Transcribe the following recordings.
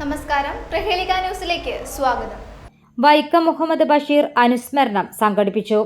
നമസ്കാരം. പ്രഹേളിക ന്യൂസിലേക്ക് സ്വാഗതം. വൈക്കം മുഹമ്മദ് ബഷീർ അനുസ്മരണം സംഘടിപ്പിച്ചു.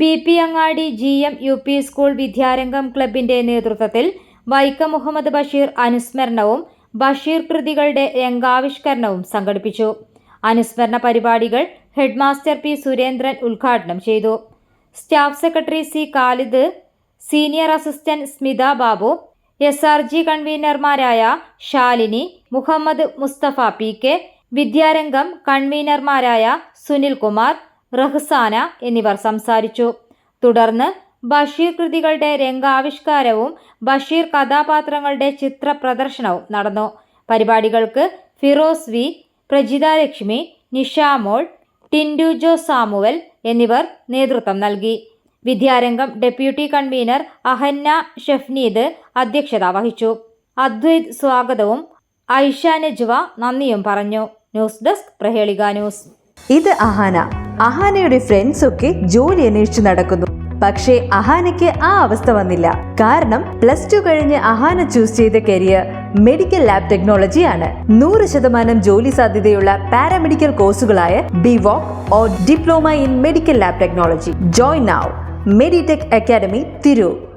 B P Angadi G M U P school Vidyarangam ക്ലബിന്റെ നേതൃത്വത്തിൽ വൈക്കം മുഹമ്മദ് ബഷീർ അനുസ്മരണവും ബഷീർ കൃതികളുടെ രംഗാവിഷ്കരണവും സംഘടിപ്പിച്ചു. അനുസ്മരണ പരിപാടികൾ ഹെഡ്മാസ്റ്റർ പി സുരേന്ദ്രൻ ഉദ്ഘാടനം ചെയ്തു. Staff secretary C Khalid senior assistant Smitha Babu S R G കൺവീനർമാരായ Shalini Muhammad Mustafa P K വിദ്യാരംഗം കൺവീനർമാരായ സുനിൽ കുമാർ റഹ്സാന എന്നിവർ സംസാരിച്ചു. തുടർന്ന് ബഷീർ കൃതികളുടെ രംഗാവിഷ്കാരവും ബഷീർ കഥാപാത്രങ്ങളുടെ ചിത്ര പ്രദർശനവും നടന്നു. പരിപാടികൾക്ക് ഫിറോസ് വി പ്രജിത ലക്ഷ്മി നിഷാമോൾ ടിൻഡു ജോ സാമുവൽ എന്നിവർ നേതൃത്വം നൽകി. വിദ്യാരംഗം ഡെപ്യൂട്ടി കൺവീനർ അഹന്ന ഷെഫ്നീദ് അധ്യക്ഷത വഹിച്ചു. അദ്വൈത് സ്വാഗതവും ഐഷ നജ്വ നന്ദിയും പറഞ്ഞു. News desk Prahelika News. ഇത് അഹാന. അഹാനയുടെ ഫ്രണ്ട്സ് ഒക്കെ ജോലി അന്വേഷിച്ചു നടക്കുന്നു. പക്ഷേ അഹാനയ്ക്ക് ആ അവസ്ഥ വന്നില്ല. കാരണം പ്ലസ് ടു കഴിഞ്ഞ് അഹാന ചൂസ് ചെയ്ത കരിയർ മെഡിക്കൽ ലാബ് ടെക്നോളജി ആണ്. നൂറ് ശതമാനം ജോലി സാധ്യതയുള്ള paramedical കോഴ്സുകളായ B Voc or diploma in medical lab technology join now Meditech Academy Tirur.